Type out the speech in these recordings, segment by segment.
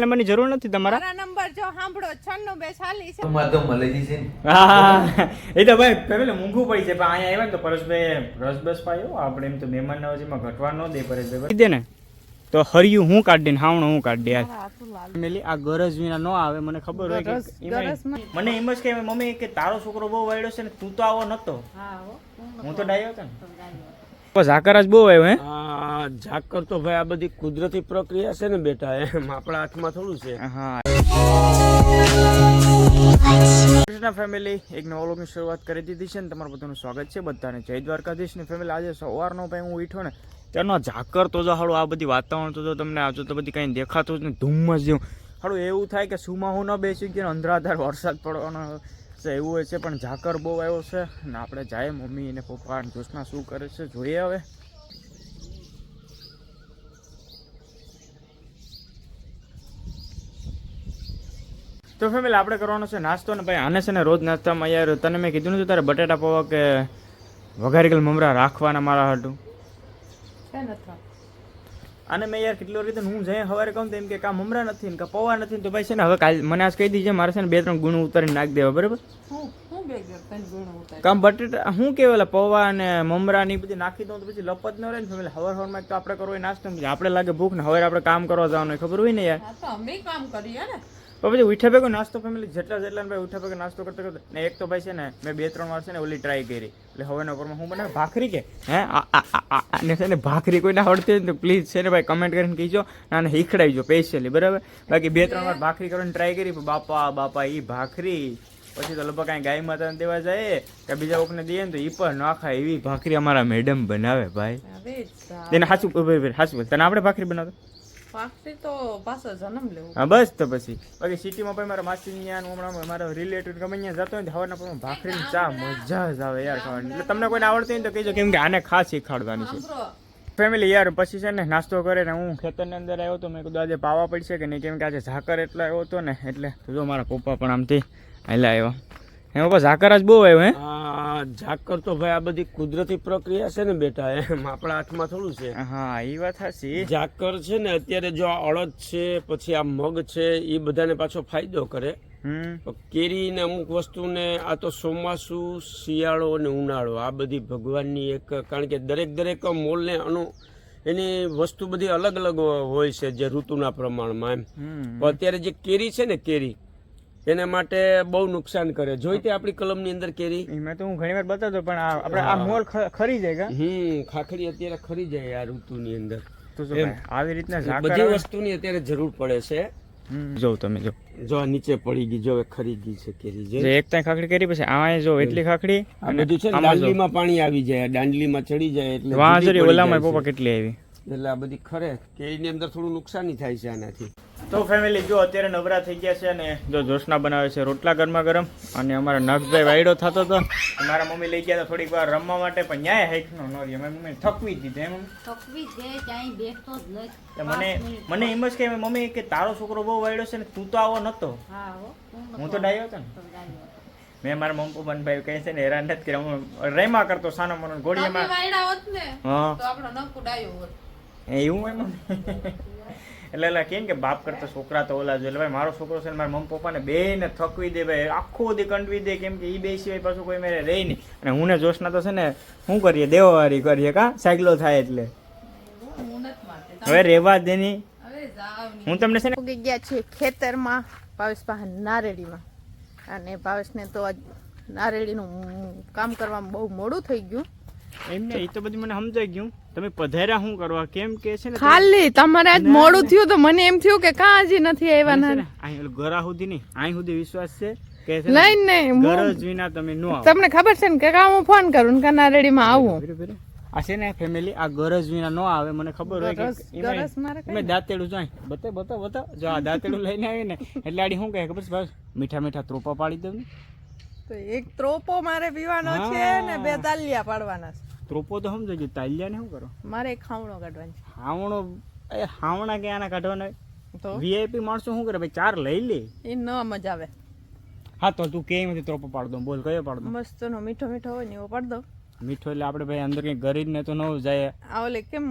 નંબરની જરૂર નથી તમારા? મારા નંબર જો સાંભળો છન્નું બે ચાલીસ છે. માં તો મલેજી છે હા. એ તો ભાઈ પેલે મૂંગું પડી છે પણ અહીંયા આવ્યા ને તો પરેશભાઈ રસ બસ પાયો. આપણે એમ તો મહેમાન નવાજીમાં ઘટવા ન દે પરેશભાઈ. દે ને. તો હરિયું હું કાઢી ને હાવણું હું કાઢી યાર મેલી આ ગરજ વિના ન આવે મને ખબર હોય કે મને એમ જ કે મમ્મી કે તારો છોકરો બહુ વાયડો છે ને તું તો આવો નતો. હા હું. તો ડાયો હતો ને. બસ જ બહુ આવ્યો હે? ઝાકર તો ભાઈ આ બધી કુદરતી પ્રક્રિયા છે ને બેટા એમ આપણા હાથમાં થોડું છે. હા. ફેમિલી એક નવા લોકની શરૂઆત કરી દીધી છે ને તમારું બધાનું સ્વાગત છે. બધાને જય દ્વારકાધીશની ફેમિલી આજે સવારનો ભાઈ હું ઉઠ્યો ને ત્યારનો ઝાકર તો જો હાડું આ બધી વાતાવરણ તો જો તમને આજુ તો બધી કંઈ દેખાતું જ નહીં ધુમ્મસ જેવું. હાડું એવું થાય કે સુમાં હું ન બેસી ગયો અંધરાધાર વરસાદ પડવાનો છે એવું હોય છે, પણ ઝાકર બહુ આવ્યો છે ને આપણે જાય મમ્મી અને પપ્પા અને જોશના શું કરે છે, જોઈએ હવે તો ફેમિલી આપણે કરવાનો છે નાસ્તો ને ભાઈ, આને છે ને રોજ નાસ્તામાં યાર, તને મેં કીધું નતું, તારે બટેટા પૌવા કે વઘારી ગયેલ મમરા રાખવાના મારા હાટું. અને મેં યાર કેટલી વાર કીધું હું જઈ સવારે કહું તેમ એમ કે કામ મમરા નથી ને કે પૌવા નથી તો ભાઈ છે ને હવે કાલ મને આજ કહી દીજે મારે છે ને બે ત્રણ ગુણ ઉતારીને નાખી દેવા બરાબર. કામ બટેટા હું કે ઓલા પૌવા અને મમરા ને બધી નાખી દઉં તો પછી લપત ન રહે ને ફેમિલી હવાર હવારમાં તો આપણે કરવો નાસ્તો ને આપણે લાગે ભૂખ ને હવે આપણે કામ કરવા જવાનું ખબર હોય ને યાર? અમે કામ કરીએ ને. પછી ઉઠ્યા ભેગો નાસ્તો ફેમિલી જેટલા જેટલા ભાઈ ઉઠ્યા ભેગો નાસ્તો કરતા કરતા ને એક તો ભાઈ છે ને મેં બે ત્રણ વાર છે ને ઓલી ટ્રાય કરી. એટલે હવેના ઉપરમાં હું બનાવે? ભાખરી કે? હે? ને છે ને ભાખરી કોઈને આવડતી હોય તો પ્લીઝ છે ને ભાઈ કમેન્ટ કરીને કહીજો અને હીખડાવીજો સ્પેશિયલી બરાબર? બાકી બે ત્રણ વાર ભાખરી કરવાની ટ્રાય કરી બાપા બાપા એ ભાખરી. પછી તો લગભગ કાંઈ ગાય માતાને દેવા જાય કે બીજા કોકને દઈએ ને તો ઈ પણ ના ખાય એવી ભાખરી અમારા મેડમ બનાવે ભાઈ. તેને હાચું હાચું તને આપણે ભાખરી બનાવતો? પાછી તો પાછો જન્મ લેવું હા બસ તો પછી. બાકી સિટીમાં ભાઈ મારા માસી ત્યાં હમણાં મારા રિલેટિવ ગમે ત્યાં જતો હોય ને હવારના પણ ભાખરી ચા મજા જ આવે યાર ખાવાની. એટલે તમને કોઈને આવડતી હોય તો કહેજો કેમ કે આને ખાસ શીખવાડવાની છે. ફેમિલી યાર પછી છે ને નાસ્તો કરે ને હું ખેતરની અંદર આવ્યો તો મેં કીધું આજે પાવા પડશે કે નહીં? કેમ કે આજે ઝાકર એટલો આવ્યો હતો ને એટલે જો મારા પપ્પા પણ આમથી હાલ્યા આવ્યો. હે પપ્પા ઝાકર જ બહુ આવ્યો હે ઝાકર તો ભાઈ આ બધી કુદરતી પ્રક્રિયા છે ને બેટા એમ આપણા હાથમાં થોડું છે. હા એ વાત હશે ઝાકર છે ને અત્યારે જો આ અડદ છે પછી આ મગ છે એ બધાને પાછો ફાયદો કરે. તો કેરી ને અમુક વસ્તુને આ તો ચોમાસુ શિયાળો અને ઉનાળો આ બધી ભગવાનની એક કારણ કે દરેક દરેક મોલને અનુ એની વસ્તુ બધી અલગ અલગ હોય છે જે ઋતુના પ્રમાણમાં એમ. અત્યારે જે કેરી છે ને કેરી એના માટે બહુ નુકસાન કરે. જોઈ તે આપણી કલમની અંદર કેરી? મેં તો હું ઘણી વાર બતાવતો પણ આપણે આ ખ- ખરી જાય હમ ખાખરી અત્યારે ખરી જાય આ ઋતુની અંદર. એમ. આવી રીતના બધી વસ્તુની અત્યારે જરૂર પડે છે. જો તમે જો. જો આ નીચે પડી ગઈ જો ખરી ગઈ છે કેરી જે એક ત્યાં ખાખડી કરી પછી આ જો એટલી ખાખડી આ બધું છે ને. દાંડલીમાં પાણી આવી જાય દાંડલીમાં ચડી જાય એટલે વાહ જુદી ઓલામાં પપ્પા કેટલી આવી? એટલે આ બધી ખરે કેરીની અંદર થોડું નુકસાની થાય છે આનાથી. તો ફેમિલી જો અત્યારે નવરા થઈ ગયા છે અને જો જોશના બનાવે છે રોટલા ગરમા ગરમ અને અમારા નખભાઈ વાયડો થતો હતો મારા મમ્મી લઈ ગયા હતા થોડીક વાર રમવા માટે પણ ન્યાય હાઈકનો ન રહી મારી મમ્મી થકવી જ દીધી એમ થકવી છે ક્યાંય બેઠતો જ નથી. મને મને એમ જ કે મમ્મી કે તારો છોકરો બહુ વાયડો છે ને તું તો આવો નતો. હું તો ડાયો હતો ને. મેં મારા મમ્પુ બનભાઈ ભાઈ કહે છે ને હેરાન નથી કર્યા. હું રેમા કરતો સાનો મનો ગોળીમાં હા. તો આપણો નકુ ડાયો હોત. એવું હોય એટલે એટલે કેમ કે બાપ કરતા છોકરા તો ઓલા જો એટલે ભાઈ, મારો છોકરો છે મારા મમ્મી પપ્પાને બે ને થકવી દે ભાઈ. આખો દી કંટવી દે કેમ કે એ બે સિવાય પાછું કોઈ મેરે રહી નહીં. અને હું ને જોશના તો છે ને, શું કરીએ? દેવાવારી કરીએ કા? સાયકલો થાય એટલે. હવે રેવા દેની હવે ની હું તમને છે ને ઉગી ગયા છે ખેતરમાં, ભાવેશ પાસે નારેડીમાં. અને ભાવેશને તો નારેડીનું કામ કરવામાં બહુ મોડું થઈ ગયું. એમ ને એ તો બધું મને સમજાઈ ગયું. તમે પધાર્યા શું કરવા? કેમ કે છે ને ખાલી તમારે આજ મોડું થયું તો મને એમ થયું કે કાં હજી નથી આવ્યા ના અહીં ગરા સુધી નહીં અહીં સુધી વિશ્વાસ છે કે નહીં નહીં ગરજ વિના તમે નો આવો. તમને ખબર છે ને કે કા હું ફોન કરું ને કાં નારેડીમાં આવું. આ છે ને ફેમિલી આ ગરજ વિના નો આવે મને ખબર હોય કે એમાંય દાંતેડું જાય બતા બતા બતા. જો આ દાંતેડું લઈને આવી ને એટલે આડી શું કહે? ખબર છે ભાઈ? મીઠા મીઠા ત્રોપા પાડી દઉં ને. તો એક ત્રોપો મારે પીવાનો છે ને બે તાલિયા પાડવાના છે. ત્રોપો તો સમજો કે તાલ્યા ને શું કરો? મારે એક ખાવણો કાઢવાનો હાવણો એ હાવણા કે આના કાઢવાના? છે તો વીઆઈપી માણસો શું કરે? ભાઈ ચાર લઈ લે. એ ન મજા આવે. હા તો તું કેમ ત્રોપો પાડ દઉં બોલ કયો પાડ દઉં? મસ્ત નો મીઠો મીઠો હોય ને એવો પાડ દો મીઠો એટલે આપણે ભાઈ અંદર કઈ ગરીબ ને તો ન જાય આ ઓલી કેમ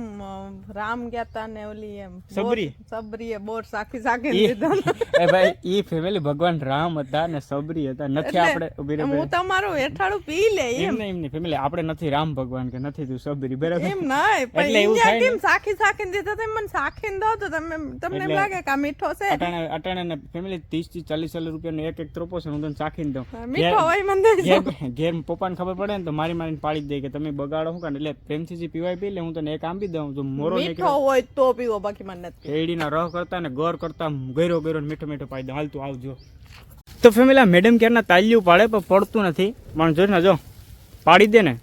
રામ ગયા તા ને ઓલી એમ સબરી? એ બોર સાખી સાખી લીધા એ ભાઈ ઈ ફેમિલી ભગવાન રામ હતા ને સબરી હતા. નથી આપણે ઊભી રહે હું તમારું હેઠાળું પી લે એમ. એમ નહીં એમ ફેમિલી આપણે નથી રામ ભગવાન કે નથી તું સબરી બરાબર? એમ ના એટલે એવું થાય ને. કેમ સાખી સાખી દીધા તમે મને સાખીને દો તો તમે તમને એમ લાગે કે આ મીઠો છે. અટાણે અટાણે ને ફેમિલી ત્રીસથી ચાલીસ ચાલીસ રૂપિયાનો એક એક ત્રોપો છે હું તને સાખી દઉં. મીઠો હોય મને ઘેર પપ્પાને ખબર પડે ને તો મારી મારીને પાડી જ દે કે તમે બગાડો હું કાને એટલે પ્રેમથી જે પીવાય પી લે હું તને એક આંબી દઉં જો મોરો મીઠો હોય તો પીવો બાકી મને નથી એડીના રહ કરતા ને ગર કરતા ગયરો ગયરો મીઠો મીઠો પાઈ દઉં હાલ તું આવજો. તો ફેમિલી મેડમ ક્યારના તાલ્યું પાડે પણ પડતું નથી. પણ જો ને જો પાડી દે ને.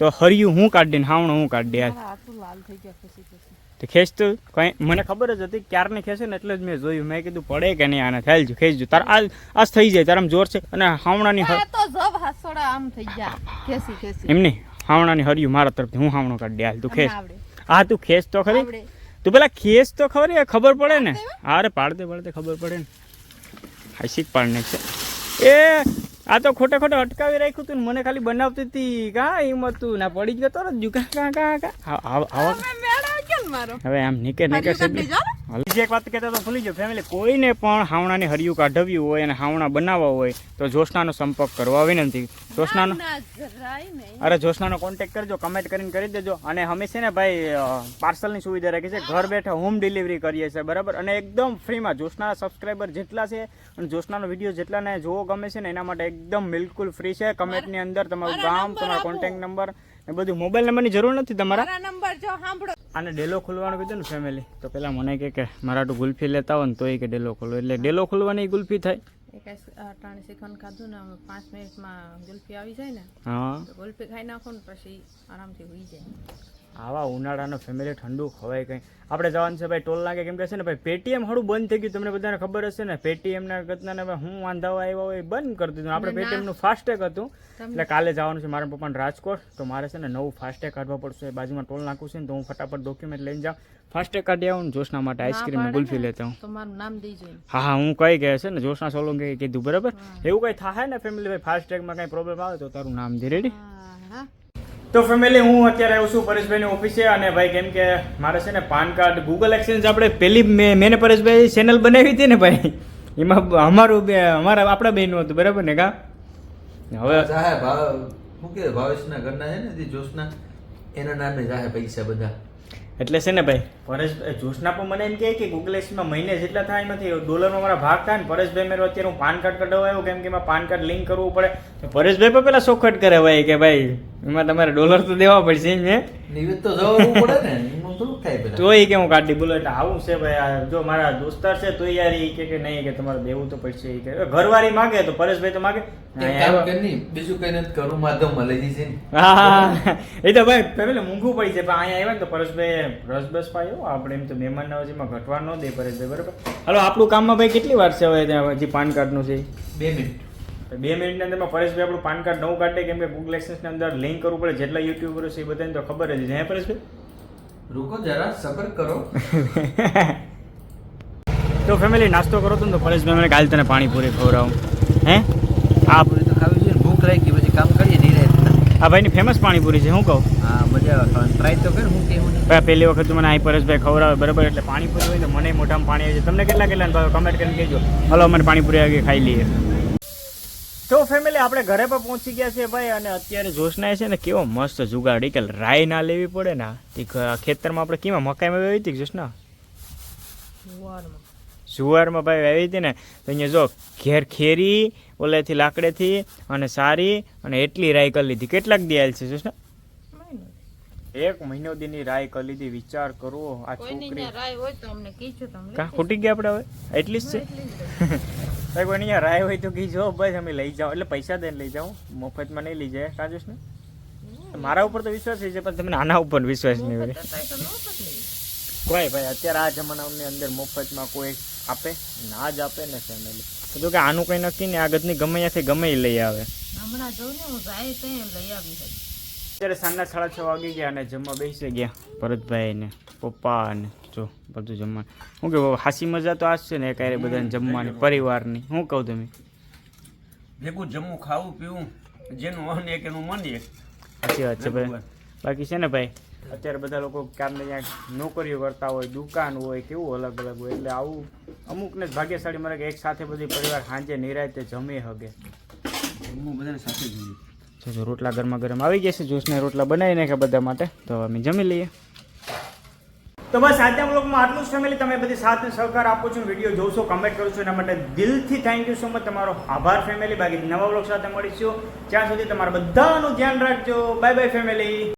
તો હરિયું હું કાઢી દે ને હાવણું હું કાઢી દે લાલ થઈ ગયા તો ખેંચતું? કઈ મને ખબર જ હતી ક્યારને ખેંચે ને એટલે જ મેં જોયું. મેં કીધું પડે કે નહીં આને? ખેલજો ખેંચજો. તાર આ આજ થઈ જાય તારામ જોર છે. અને હાવણાની આમ થઈ એમ નહીં. હાવણાની હર્યું મારા તરફથી. હું હાવણો કાઢી દે. હાલ તું ખેંચ. હા તું ખેંચ તો ખરી? તું પેલા ખેંચ તો ખરી ખબર પડે ને? અરે પાડતે પાડતે ખબર પડે ને. હા શીખ પાડ છે. એ આ તો ખોટે ખોટે અટકાવી રાખ્યું તું મને ખાલી બનાવતી હતી. કા એમ હતું. ના પડી ગયો તો ને કા કા કા. કા આવ- મારો. હવે આમ નીકે નીકે. બીજી એક વાત કહેતા તો ભૂલી જાઓ ફેમિલી કોઈને પણ હાવણાની હરિયું કાઢવ્યું હોય અને હાવણા બનાવવા હોય તો જોશનાનો સંપર્ક કરવા વિનંતી. જોશનાનો અરે જોશનાનો કોન્ટેક્ટ કરજો કમેન્ટ કરીને કરી દેજો. અને છે ને ભાઈ પાર્સલની સુવિધા રાખી છે. ઘર બેઠા હોમ ડિલિવરી કરીએ છીએ બરાબર? અને એકદમ ફ્રીમાં જોશનાના સબસ્ક્રાઈબર જેટલા છે અને જોશનાનો વીડિયો જેટલાને જોવો ગમે છે ને એના માટે એકદમ બિલકુલ ફ્રી છે. કમેન્ટની અંદર તમારું ગામ તમારો કોન્ટેક્ટ નંબર એ બધું મોબાઈલ નંબરની જરૂર નથી તમારા? મારા નંબર જો સાંભળો. અને ડેલો ખોલવાનું કીધું ને ફેમિલી તો પેલા મને કહે કે મારા તો ગુલ્ફી લેતા હોય ને તો એ કે ડેલો ખોલો એટલે ડેલો ખોલવાની ગુલ્ફી થાય. એક અટાણે શીખવાનું ખાધું ને પાંચ મિનિટમાં ગુલ્ફી આવી જાય ને હા. ગુલ્ફી ખાઈ નાખો ને પછી આરામથી હોઈ જાય. આવા ઉનાળાનો ફેમિલી ઠંડુ ખવાય કંઈ. આપણે જવાનું છે ભાઈ ટોલ નાકે કેમ કે છે ને ભાઈ પેટીએમ હળું બંધ થઈ ગયું. તમને બધાને ખબર હશે ને પેટીએમના ગતના ભાઈ હું વાંધાઓ આવ્યા હોય બંધ કરી દીધું. આપણે પેટીએમનું ફાસ્ટેગ હતું. એટલે કાલે જવાનું છે મારા પપ્પાને રાજકોટ. તો મારે છે ને નવું ફાસ્ટેગ કાઢવા પડશે. બાજુમાં ટોલ નાખું છે ને તો હું ફટાફટ ડોક્યુમેન્ટ લઈને જાઉં. ફાસ્ટેગ કાઢી આવું જોશના માટે આઈસ્ક્રીમ ગુલ્ફી લેતા હું નામ હા હા હું કઈ ગયા છે ને જોશના સોલંકી કીધું બરાબર? એવું કંઈ થાય ને ફેમિલી ભાઈ ફાસ્ટેગમાં કઈ પ્રોબ્લેમ આવે તો તારું નામ દે રેડી હા. તો ફેમિલી હું અત્યારે આવું છું પરેશભાઈની ઓફિસે અને ભાઈ કેમ કે મારે છે ને પાન કાર્ડ ગૂગલ એક્સચેન્જ આપણે પહેલી મેં ને પરેશભાઈ ચેનલ બનાવી હતી ને ભાઈ. એમાં અમારું બે, અમારા, આપણા બેનું હતું, બરાબર ને કા? હવે સાહેબ શું કે ભાવેશના ઘરના છે ને જોશના, એના નામે જાહે પૈસા બધા. એટલે છે ને ભાઈ? પરેશભાઈ જોશના પણ મને એમ કહે કે ગૂગલ એક્સમાં મહિને જેટલા થાય એમાંથી ડોલરમાં મારા ભાગ થાય ને પરેશભાઈ મેરો અત્યારે હું પાન કાર્ડ કઢાવવા આવ્યો કેમ કે એમાં પાન કાર્ડ લિંક કરવું પડે. તો પરેશભાઈ પણ પેલા સોખટ કરે ભાઈ કે ભાઈ એમાં તમારે ડોલર તો દેવા પડશે એમ હે? નિવેદ તો જવું પડે ને. થાય પેલા તો એ કે હું ગાડી બોલો એટલે આવું છે ભાઈ આ જો મારા દોસ્તાર છે તો યાર એ કે કે નહીં કે તમારે દેવું તો પડશે કે. ઘરવાળી માગે તો પરેશભાઈ તો માગે. એક કામ કર નહીં બીજું કઈ નથી કરું હા. એ તો ભાઈ પેલા મોંઘું પડી છે પણ અહીંયા આવ્યા ને તો પરેશભાઈ રસ બસ પાયો. આપણે એમ તો મહેમાન નવાજીમાં ઘટવા ન દે પરેશભાઈ બરાબર? હાલો આપણું કામમાં ભાઈ કેટલી વાર છે હવે ત્યાં હજી પાન કાર્ડનું છે? બે મિનિટ. બે મિનિટની અંદરમાં પરેશભાઈ આપણું પાન કાર્ડ નવું કાઢે કેમ કે ગૂગલ એક્સેસની અંદર લિંક કરવું પડે જેટલા યુટ્યુબરો છે એ બધાને તો ખબર જ છે. હે પરેશભાઈ? રૂકો જરા સબર કરો. તો ફેમિલી નાસ્તો કરો તો પરેશભાઈ મને કાલે તને પાણીપુરી ખવડાવું. હે? આ પૂરી તો ખાવી જોઈએ. ભૂખ લાગી પછી કામ કરીએ નહીં આ ભાઈની ફેમસ પાણીપુરી છે હું કહું? હા મજા આવે ટ્રાય તો કર હું કેવું પહેલી વખત મને અહીં પરેશભાઈ ખવડાવે બરાબર? એટલે પાણીપુરી હોય તો મને મોઢામાં પાણી આવી જાય. તમને કેટલા કેટલા ભાવે કમેન્ટ કરીને કહેજો. હલો અમારે પાણીપુરી આવી ખાઈ લઈએ. તો ફેમિલી આપણે ઘરે પર પહોંચી ગયા છે ભાઈ અને અત્યારે જોશનાએ છે ને કેવો મસ્ત જુગાડી. કે રાઈ ના લેવી પડે ને તે ખેતરમાં આપણે કેમાં મકાઈમાં વાવી હતી જોશના? જુવારમાં. જુવારમાં ભાઈ વાવી હતી ને તો અહીંયા જો ઘેર ખેરી ઓલેથી લાકડેથી અને સારી અને એટલી રાઈ કરી લીધી. કેટલાક દિયાલ છે જોશના. એક મહિનો દીની રાય કરી લીધી વિચાર કરવો આ છોકરી રાય હોય તો અમને કીજો તમે. કા ખૂટી ગયા આપણે હવે? એટલી જ છે. ભાઈ કોઈ અહીંયા રાય હોય તો કીજો બસ અમે લઈ જાઓ એટલે પૈસા દઈને લઈ જાઓ મફતમાં નહીં લઈ જાય કાજુસ ને મારા ઉપર તો વિશ્વાસ છે પણ તમને આના ઉપર વિશ્વાસ નહીં હોય. કોઈ ભાઈ અત્યારે આ જમાનાની અંદર મફતમાં કોઈ આપે? ના જ આપે ને ફેમિલી જો કે આનું કંઈ નક્કી ને આગળની ગમે ત્યાંથી ગમે લઈ આવે. હમણાં જોઉં ને હું જાય લઈ આવી હતી. અત્યારે સાંજના સાડા છ વાગી ગયા અને જમવા બેસી ગયા. ભરતભાઈ ને પપ્પા ને જો બધું જમવાનું. હું કે હાસી મજા તો આ છે ને ક્યારે બધાને જમવાની પરિવારની. શું કહું તમે? ભેગું જમવું ખાવું પીવું જેનું અન એક એનું મન એક. સાચી વાત છે ભાઈ. બાકી છે ને ભાઈ અત્યારે બધા લોકો કામને ક્યાંક નોકરીઓ કરતા હોય દુકાન હોય કેવું અલગ અલગ હોય એટલે આવું અમુકને ભાગ્યશાળી મળે કે એક સાથે બધી પરિવાર સાંજે નિરાયતે જમી હગે. હું બધાને સાથે જોઈએ જો રોટલા ગરમા ગરમ આવી ગયા છે. જ્યુસને રોટલા બનાવી નાખ્યા બધા માટે. તો અમે જમી લઈએ. તો બસ આજના બ્લોગમાં આટલું જ ફેમિલી તમે બધી સાથ સહકાર આપો છો વીડિયો જોશો કમેન્ટ કરો છો એના માટે દિલથી થેન્ક યુ સો મચ તમારો આભાર ફેમિલી બાકી નવા બ્લોગ સાથે મળીશું. ત્યાં સુધી તમારા બધાનું ધ્યાન રાખજો. Bye bye family